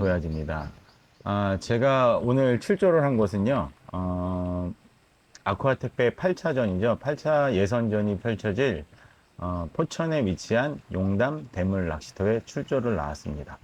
도야지입니다. 아, 제가 오늘 출조를 한 곳은요, 어, 아쿠아택배 8차전이죠. 8차 예선전이 펼쳐질 어, 포천에 위치한 용담 대물 낚시터에 출조를 나왔습니다.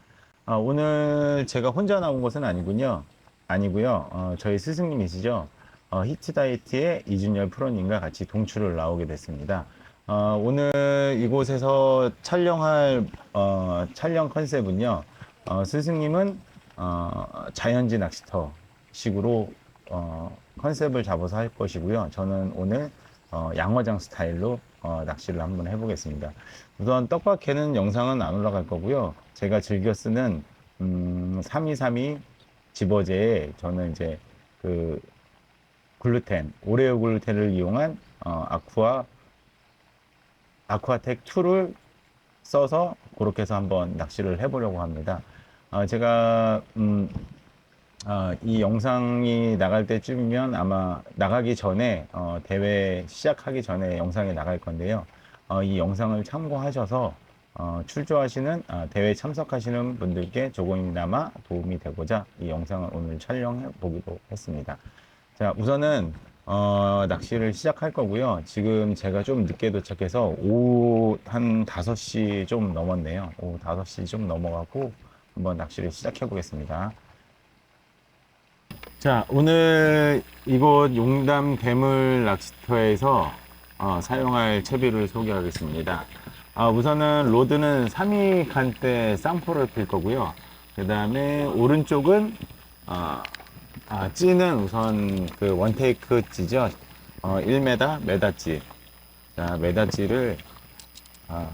아, 오늘 제가 혼자 나온 것은 아니군요. 아니고요. 어, 저희 스승님이시죠. 어, 히트다이트의 이준열 프로님과 같이 동출을 나오게 됐습니다. 어, 오늘 이곳에서 촬영할 어, 촬영 컨셉은요. 어, 스승님은 어, 자연지 낚시터 식으로 어, 컨셉을 잡아서 할 것이고요. 저는 오늘 어, 양어장 스타일로 어, 낚시를 한번 해보겠습니다. 우선 떡밥캐는 영상은 안 올라갈 거고요. 제가 즐겨 쓰는 음, 3232 집어제에 저는 이제 그 글루텐, 오레오 글루텐을 이용한 어, 아쿠아 아쿠아텍 2를 써서 그렇게 해서 한번 낚시를 해보려고 합니다. 어, 제가 음, 어, 이 영상이 나갈 때쯤이면 아마 나가기 전에 어, 대회 시작하기 전에 영상이 나갈 건데요. 어, 이 영상을 참고하셔서 어, 출조하시는 아, 대회 참석하시는 분들께 조금이나마 도움이 되고자 이 영상을 오늘 촬영해 보기로 했습니다. 자, 우선은 어, 낚시를 시작할 거고요. 지금 제가 좀 늦게 도착해서 오후 한 5시 좀 넘었네요. 오후 5시 좀 넘어가고 한번 낚시를 시작해 보겠습니다. 자, 오늘 이곳 용담 괴물 낚시터에서 어, 사용할 채비를 소개하겠습니다. 아, 우선은 로드는 3위 칸대 쌍포를 필 거고요. 그 다음에 오른쪽은 어, 아, 찌는 우선 그 원테이크 찌죠. 어, 1m 메다찌. 자, 메다찌를 아,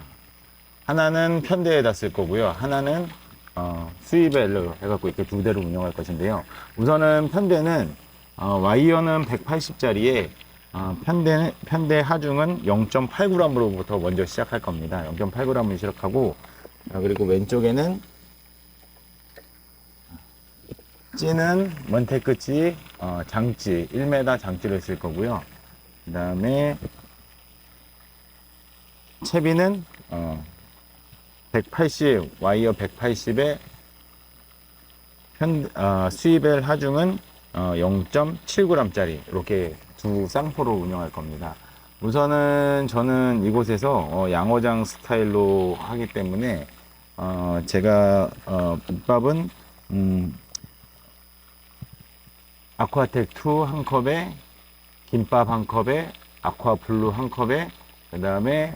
하나는 편대에다 쓸 거고요. 하나는 어, 수입엘로 해갖고 이렇게 두 대로 운영할 것인데요. 우선은 편대는 어, 와이어는 180짜리에 어, 편대 편대 하중은 0.8g으로부터 먼저 시작할 겁니다. 0.8g을 시작하고 아, 그리고 왼쪽에는 찌는 먼테크 찌 어, 장찌 1m 장찌를 쓸 거고요. 그 다음에 채비는 어, 180 와이어 180에 편, 어, 수입엘 하중은 어, 0.7g짜리 이렇게 두 쌍포로 운영할 겁니다. 우선은 저는 이곳에서 어, 양어장 스타일로 하기 때문에 어, 제가 어, 밑밥은 음, 아쿠아텍 2 한 컵에 김밥 한 컵에 아쿠아 블루 한 컵에 그 다음에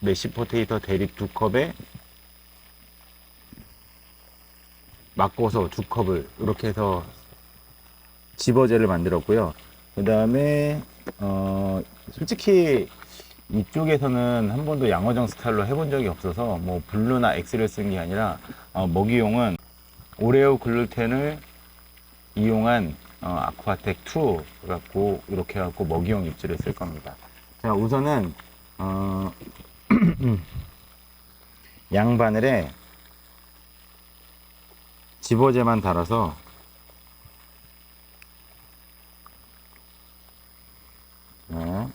메시 포테이토 대립 두 컵에 막고서 두 컵을 이렇게 해서 집어제를 만들었고요. 그 다음에 어 솔직히 이쪽에서는 한 번도 양어정 스타일로 해본 적이 없어서 뭐 블루나 엑스를 쓴 게 아니라 어, 먹이용은 오레오 글루텐을 이용한 어, 아쿠아텍 2 갖고 이렇게 갖고 먹이용 입질을 쓸 겁니다. 자 우선은 어, 양 바늘에 집어제만 달아서 네.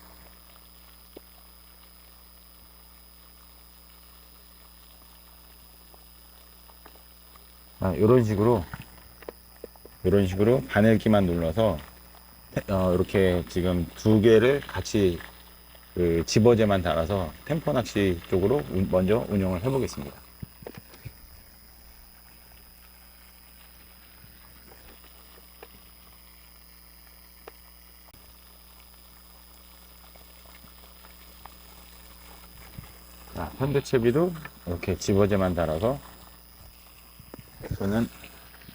아, 이런 식으로 이런 식으로 바늘기만 눌러서 어, 이렇게 지금 두 개를 같이 그 집어제만 달아서 템포 낚시 쪽으로 운- 먼저 운영을 해보겠습니다. 채비도 이렇게 집어제만 달아서 저는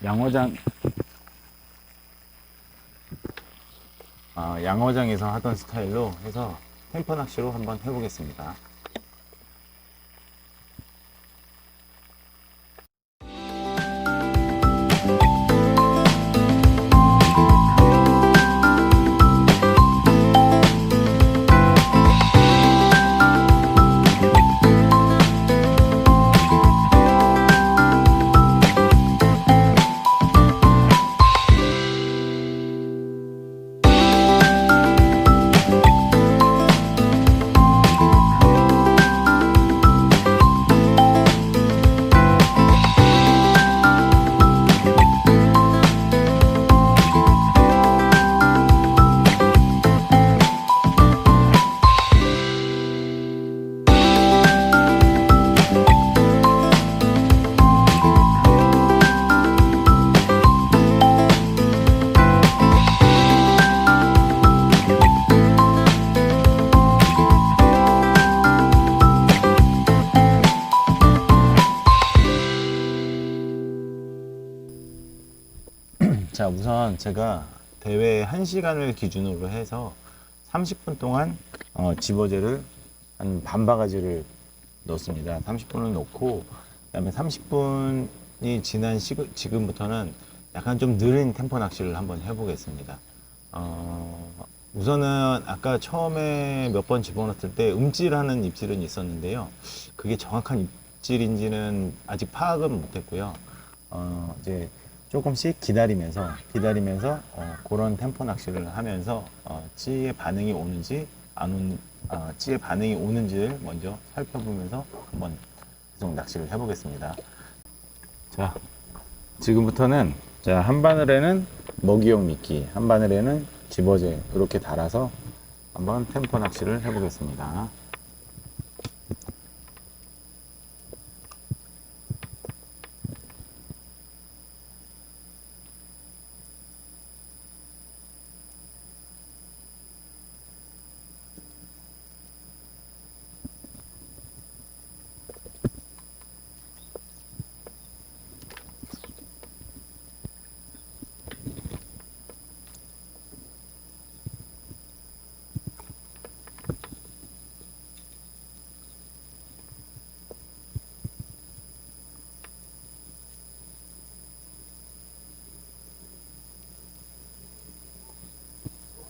양어장 아, 양어장에서 하던 스타일로 해서 템퍼 낚시로 한번 해보겠습니다. 제가 대회 1시간을 기준으로 해서 30분 동안 어, 집어제를 한 반 바가지를 넣습니다. 30분을 넣고 그다음에 30분이 지난 시, 지금부터는 약간 좀 느린 템포 낚시를 한번 해보겠습니다. 어, 우선은 아까 처음에 몇 번 집어넣었을 때 음질하는 입질은 있었는데요. 그게 정확한 입질인지는 아직 파악은 못했고요. 어, 이제 조금씩 기다리면서 기다리면서 어, 그런 템포 낚시를 하면서 어, 찌의 반응이 오는지 안 오는 어, 찌의 반응이 오는지를 먼저 살펴보면서 한번 계속 낚시를 해보겠습니다. 자, 지금부터는 자, 한 바늘에는 먹이용 미끼, 한 바늘에는 집어제 이렇게 달아서 한번 템포 낚시를 해보겠습니다.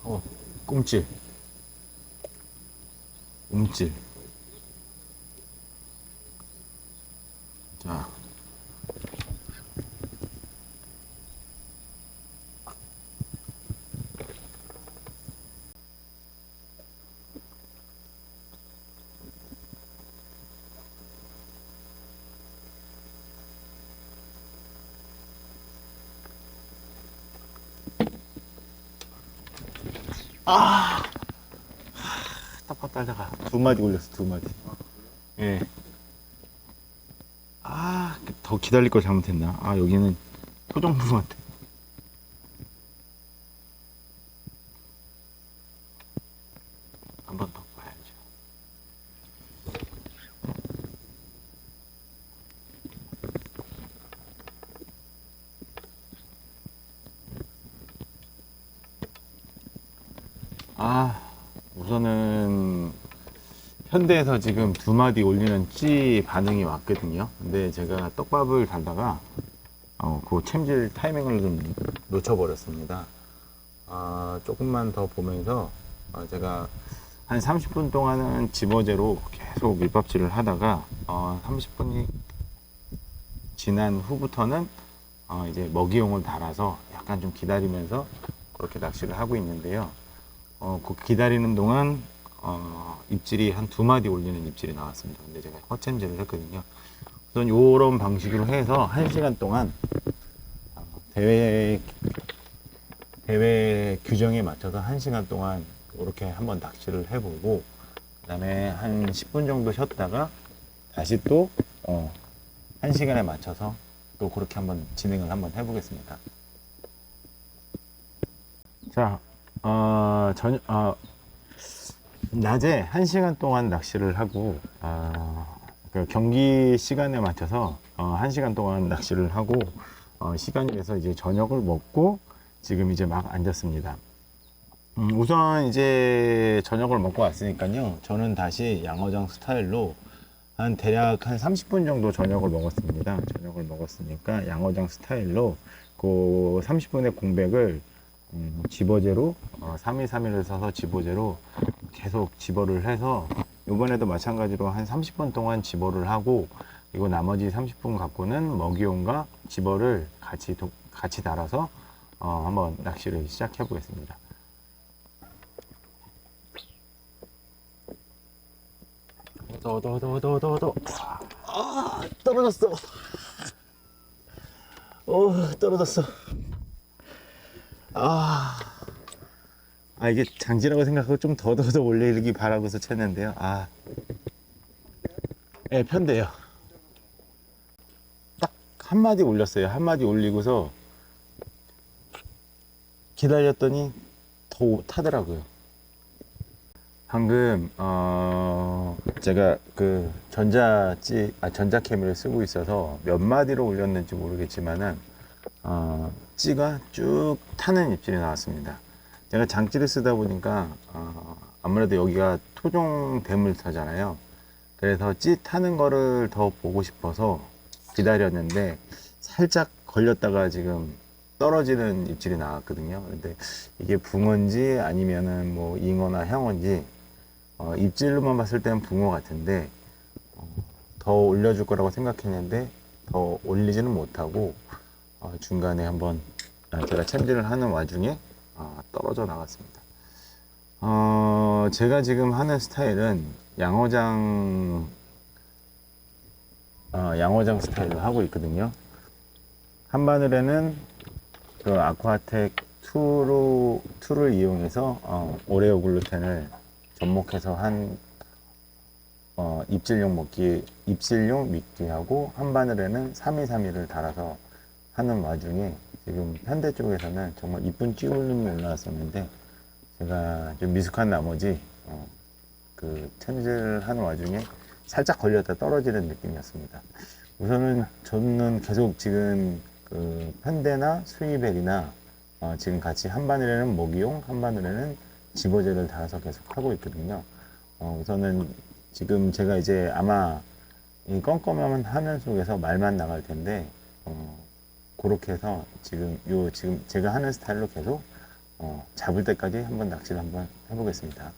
어, 꿈찔. 움찔. 자. 딱딱 따다가. 두 마디 올렸어 두 마디. 예. 아 더 기다릴 걸 잘못했나? 아 여기는 표정부한테 한 번 더 봐야죠 아 우선은 현대에서 지금 두 마디 올리는 찌 반응이 왔거든요. 근데 제가 떡밥을 달다가 어, 그 챔질 타이밍을 좀 놓쳐버렸습니다. 아, 조금만 더 보면서 어, 제가 한 30분 동안은 집어제로 계속 밀밥질을 하다가 어, 30분이 지난 후부터는 어, 이제 먹이용을 달아서 약간 좀 기다리면서 그렇게 낚시를 하고 있는데요. 어, 그 기다리는 동안 어, 입질이 한 두 마디 올리는 입질이 나왔습니다. 근데 제가 허챔질을 했거든요. 우선 요런 방식으로 해서 한 시간 동안 어, 대회 대회 규정에 맞춰서 한 시간 동안 이렇게 한번 낚시를 해보고 그다음에 한 10분 정도 쉬었다가 다시 또 어, 한 시간에 맞춰서 또 그렇게 한번 진행을 한번 해보겠습니다. 자, 어, 전, 어, 낮에 1시간 동안 낚시를 하고, 어, 그 경기 시간에 맞춰서 어, 1시간 동안 낚시를 하고, 어, 시간이 돼서 이제 저녁을 먹고, 지금 이제 막 앉았습니다. 음, 우선 이제 저녁을 먹고 왔으니까요. 저는 다시 양어장 스타일로 한 대략 한 30분 정도 저녁을 먹었습니다. 저녁을 먹었으니까 양어장 스타일로 그 30분의 공백을 음, 집어제로 어, 3일3일을 써서 집어제로 계속 집어를 해서 이번에도 마찬가지로 한 30분 동안 집어를 하고 그리고 나머지 30분 갖고는 먹이용과 집어를 같이 도- 같이 달아서 어, 한번 낚시를 시작해 보겠습니다. 더더 더더 아 떨어졌어. 오 떨어졌어. 아, 아 이게 장지라고 생각하고 좀 더더더 올리기 바라고서 쳤는데요. 아, 예, 편대요. 딱 한 마디 올렸어요. 한 마디 올리고서 기다렸더니 더 오- 타더라고요. 방금 어 제가 그 전자찌 아 전자캐미를 쓰고 있어서 몇 마디로 올렸는지 모르겠지만은 어, 찌가 쭉 타는 입질이 나왔습니다. 제가 장찌를 쓰다 보니까 어, 아무래도 여기가 토종 대물타잖아요. 그래서 찌 타는 거를 더 보고 싶어서 기다렸는데 살짝 걸렸다가 지금 떨어지는 입질이 나왔거든요. 근데 이게 붕어인지 아니면은 뭐 잉어나 향어인지 어, 입질로만 봤을 때는 붕어 같은데 어, 더 올려줄 거라고 생각했는데 더 올리지는 못하고 어, 중간에 한번 아, 제가 챔질을 하는 와중에 어, 떨어져 나갔습니다. 어, 제가 지금 하는 스타일은 양어장 어, 양어장 스타일로 하고 있거든요. 한바늘에는 그 아쿠아텍 2로 2를 이용해서 어, 오레오 글루텐을 접목해서 한 어, 입질용 먹기 입질용 미끼하고 한바늘에는 3232를 달아서 하는 와중에 지금 현대 쪽에서는 정말 이쁜 찌울림이 올라왔었는데 제가 좀 미숙한 나머지 어, 그 챔질을 하는 와중에 살짝 걸렸다 떨어지는 느낌이었습니다. 우선은 저는 계속 지금 그 현대나 수이벨이나 어, 지금 같이 한 바늘에는 먹이용, 한 바늘에는 집어제를 달아서 계속 하고 있거든요. 어, 우선은 지금 제가 이제 아마 이 껌껌한 화면 속에서 말만 나갈 텐데 어, 그렇게 해서 지금 요 지금 제가 하는 스타일로 계속 어, 잡을 때까지 한번 낚시를 한번 해보겠습니다.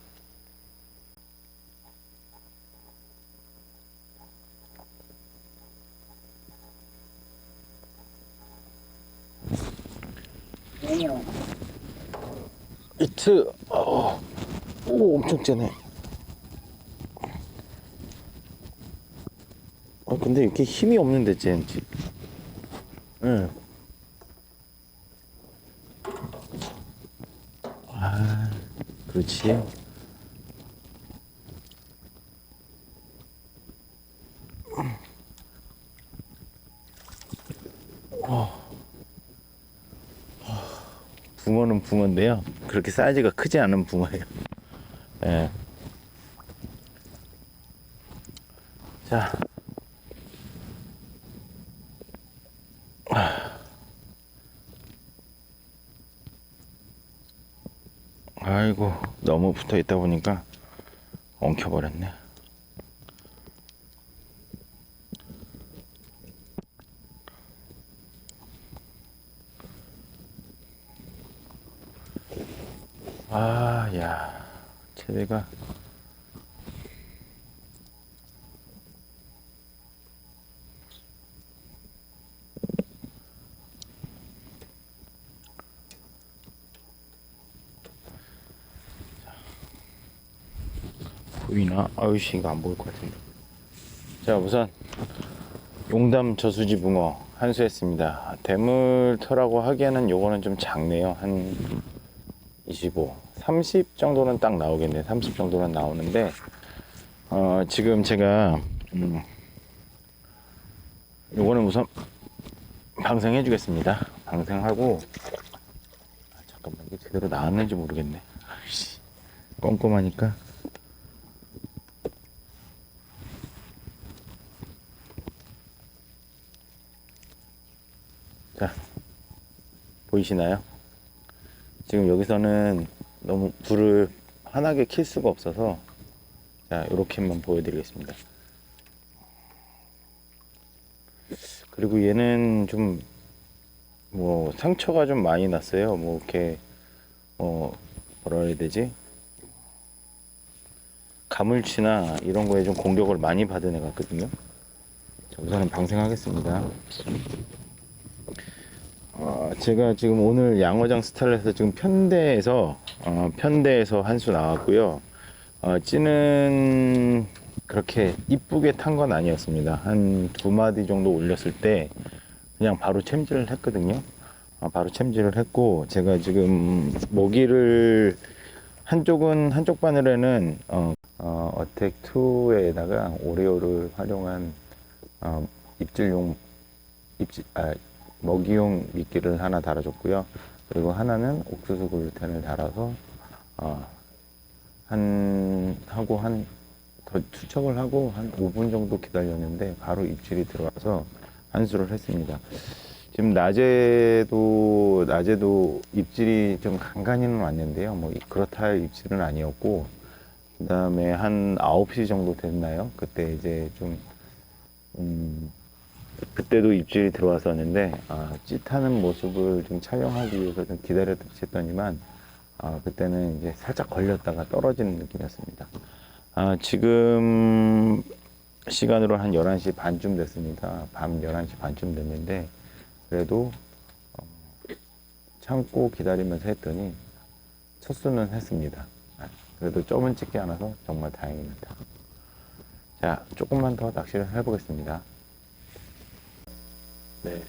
이트 어, 오 엄청 째네. 아 근데 이렇게 힘이 없는데 쟤는 응. 아 그렇지. 붕어는 붕어인데요. 그렇게 사이즈가 크지 않은 붕어예요. 예. 자. 아이고, 너무 붙어 있다 보니까 엉켜버렸네. 아, 야, 체대가. 보이나? 아유씨, 이거 안 보일 것 같은데. 자, 우선, 용담 저수지 붕어 한수했습니다. 대물터라고 하기에는 요거는 좀 작네요. 한 25, 30 정도는 딱 나오겠네. 30 정도는 나오는데, 어, 지금 제가, 음, 요거는 우선 방생해 주겠습니다. 방생하고, 아, 잠깐만, 이게 제대로 나왔는지 모르겠네. 아이씨, 꼼꼼하니까. 자, 보이시나요? 지금 여기서는 너무 불을 환하게 킬 수가 없어서 자 이렇게만 보여드리겠습니다. 그리고 얘는 좀 뭐 상처가 좀 많이 났어요. 뭐 이렇게 뭐 뭐라 해야 되지? 가물치나 이런 거에 좀 공격을 많이 받은 애 같거든요. 자, 우선은 방생하겠습니다 어, 제가 지금 오늘 양어장 스타일에서 지금 편대에서 어, 편대에서 한 수 나왔고요. 어, 찌는 그렇게 이쁘게 탄 건 아니었습니다. 한 두 마디 정도 올렸을 때 그냥 바로 챔질을 했거든요. 어, 바로 챔질을 했고 제가 지금 먹이를 한쪽은 한쪽 바늘에는 어, 어, 어택 2에다가 오레오를 활용한 어, 입질용 입질 아, 먹이용 미끼를 하나 달아줬고요. 그리고 하나는 옥수수 글루텐을 달아서 어, 한 하고 한 더 투척을 하고 한 5분 정도 기다렸는데 바로 입질이 들어와서 한수를 했습니다. 지금 낮에도 낮에도 입질이 좀 간간히는 왔는데요. 뭐 그렇다 할 입질은 아니었고 그다음에 한 9시 정도 됐나요? 그때 이제 좀 음, 그때도 입질이 들어왔었는데 아, 찌타는 모습을 좀 촬영하기 위해서 좀 기다렸더니만 아, 그때는 이제 살짝 걸렸다가 떨어지는 느낌이었습니다. 아, 지금 시간으로 한 11시 반쯤 됐습니다. 밤 11시 반쯤 됐는데 그래도 어, 참고 기다리면서 했더니 첫 수는 했습니다. 아, 그래도 점은 찍지 않아서 정말 다행입니다. 자, 조금만 더 낚시를 해보겠습니다. 네.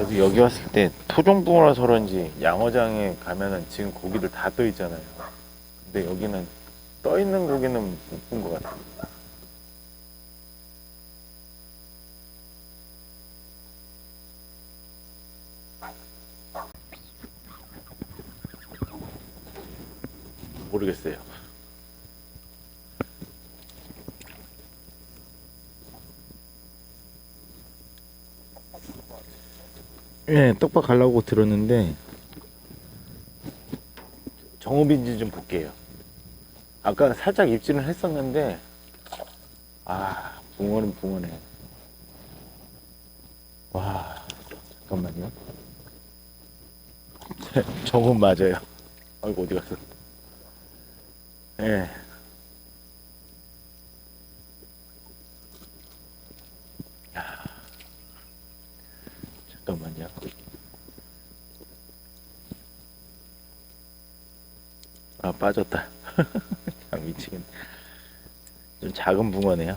그래도 여기 왔을 때 토종붕어라서 그런지 양어장에 가면은 지금 고기들 다 떠 있잖아요. 근데 여기는 떠 있는 고기는 못 본 것 같아요. 예, 떡밥 가려고 들었는데 정읍인지 좀 볼게요. 아까 살짝 입질은 했었는데 아 붕어는 붕어네. 와 잠깐만요. 정읍 맞아요. 아이고 어디 갔어? 예. 야, 잠깐만요. 아 빠졌다. 참 미치겠네. 좀 작은 붕어네요.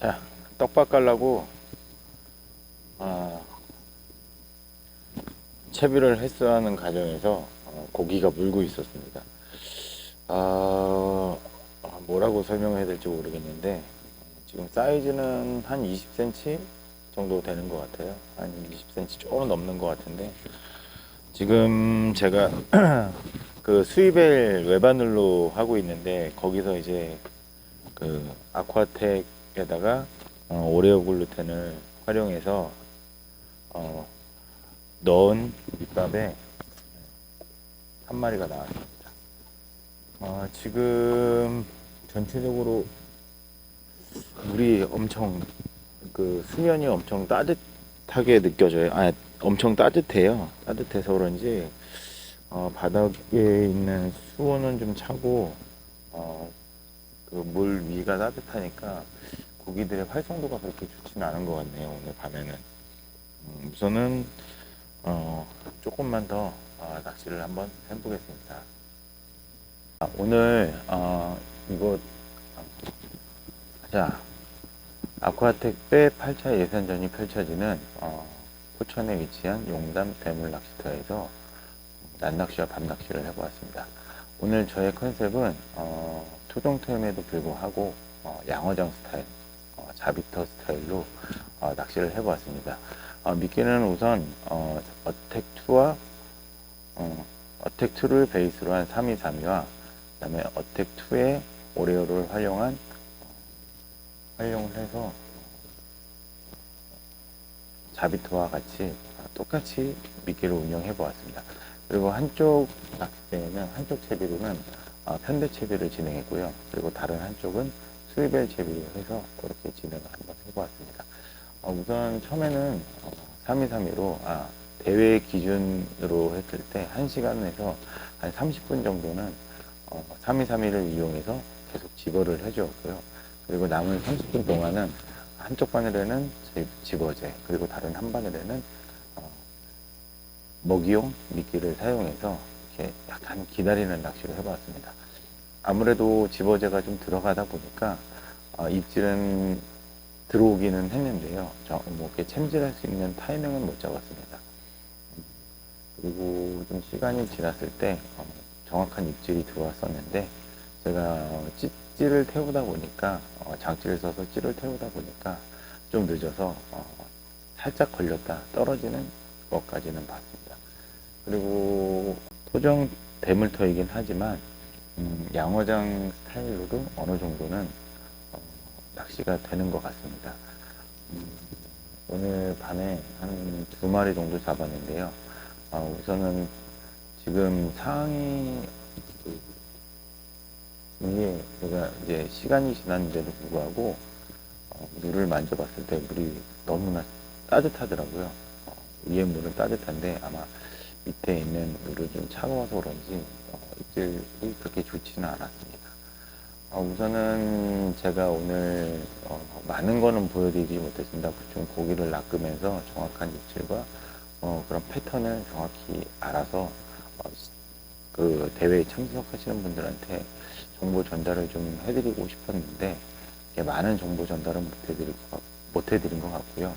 자, 떡밥 깔라고 아, 채비를 헬스하는 과정에서 어, 고기가 물고 있었습니다. 아, 아, 뭐라고 설명해야 될지 모르겠는데 지금 사이즈는 한 20cm 정도 되는 것 같아요. 한 20cm 조금 넘는 것 같은데 지금 제가 그 수입엘 외바늘로 하고 있는데 거기서 이제 그 아쿠아텍에다가 어, 오레오 글루텐을 활용해서 어, 넣은 밑밥에 한 마리가 나왔습니다. 어, 지금 전체적으로 물이 엄청 그 수면이 엄청 따뜻하게 느껴져요. 아, 엄청 따뜻해요. 따뜻해서 그런지 어, 바닥에 있는 수온은 좀 차고 어, 그 물 위가 따뜻하니까 고기들의 활성도가 그렇게 좋지는 않은 것 같네요. 오늘 밤에는 음, 우선은 어, 조금만 더 어, 낚시를 한번 해보겠습니다. 아, 오늘 어, 이거 자 아쿠아텍 배 8차 예선전이 펼쳐지는 어, 포천에 위치한 용담 대물 낚시터에서 낮낚시와 밤낚시를 해보았습니다. 오늘 저의 컨셉은 어, 토종템에도 불구하고 어, 양어장 스타일, 어, 자비터 스타일로 어, 낚시를 해보았습니다. 어, 미끼는 우선 어, 어택2와 어, 어택2를 베이스로 한 3232와 그 다음에 어택2의 오레오를 활용한 어, 활용을 해서 자비토와 같이 똑같이 미끼를 운영해 보았습니다. 그리고 한쪽 낚싯대에는 한쪽 채비로는 어, 편대 채비를 진행했고요. 그리고 다른 한쪽은 스위벨 채비로 해서 그렇게 진행을 한번 해보았습니다. 어, 우선 처음에는 어, 3232로 아, 대회 기준으로 했을 때 1시간에서 한 30분 정도는 어, 3232를 이용해서 계속 집어를 해주었고요. 그리고 남은 30분 동안은 한쪽 바늘에는 집- 집어제 그리고 다른 한 바늘에는 어, 먹이용 미끼를 사용해서 이렇게 약간 기다리는 낚시를 해봤습니다. 아무래도 집어제가 좀 들어가다 보니까 어, 입질은 들어오기는 했는데요. 저, 뭐 이렇게 챔질할 수 있는 타이밍은 못 잡았습니다. 그리고 좀 시간이 지났을 때 어, 정확한 입질이 들어왔었는데 제가 어, 찌질을 태우다 보니까 어, 장치를 써서 찌를 태우다 보니까 좀 늦어서 어, 살짝 걸렸다 떨어지는 것까지는 봤습니다. 그리고 토종 대물터이긴 하지만 음, 양어장 스타일로도 어느 정도는 어, 낚시가 되는 것 같습니다. 음, 오늘 밤에 한 두 마리 정도 잡았는데요. 아, 우선은 지금 상황이 그, 이게 제가 이제 시간이 지났는데도 불구하고 어, 물을 만져봤을 때 물이 너무나 따뜻하더라고요. 어, 위에 물은 따뜻한데 아마 밑에 있는 물이 좀 차가워서 그런지 어, 입질이 그렇게 좋지는 않았습니다. 어, 우선은 제가 오늘 어, 많은 거는 보여드리지 못했습니다. 좀 고기를 낚으면서 정확한 입질과 어, 그런 패턴을 정확히 알아서 어, 그 대회에 참석하시는 분들한테 정보 전달을 좀 해드리고 싶었는데 많은 정보 전달은 못해드릴 것, 같- 못해드린 것 같고요.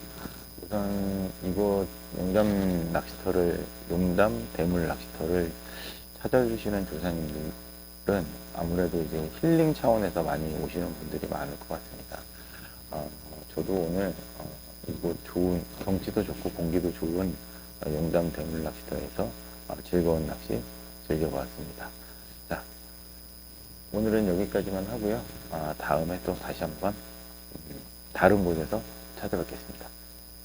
우선 이곳 용담 낚시터를 용담 대물 낚시터를 찾아주시는 조사님들은 아무래도 이제 힐링 차원에서 많이 오시는 분들이 많을 것 같습니다. 어, 저도 오늘 어, 이곳 좋은 경치도 좋고 공기도 좋은 어, 용담 대물 낚시터에서 어, 즐거운 낚시 즐겨보았습니다. 자, 오늘은 여기까지만 하고요. 아, 다음에 또 다시 한번 음, 다른 곳에서 찾아뵙겠습니다.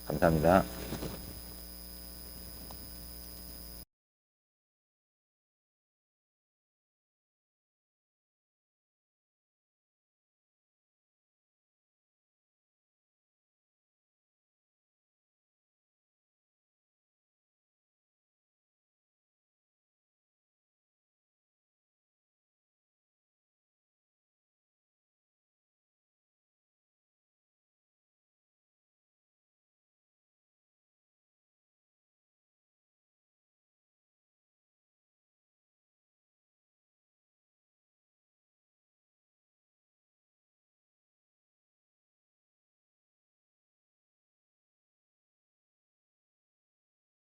감사합니다.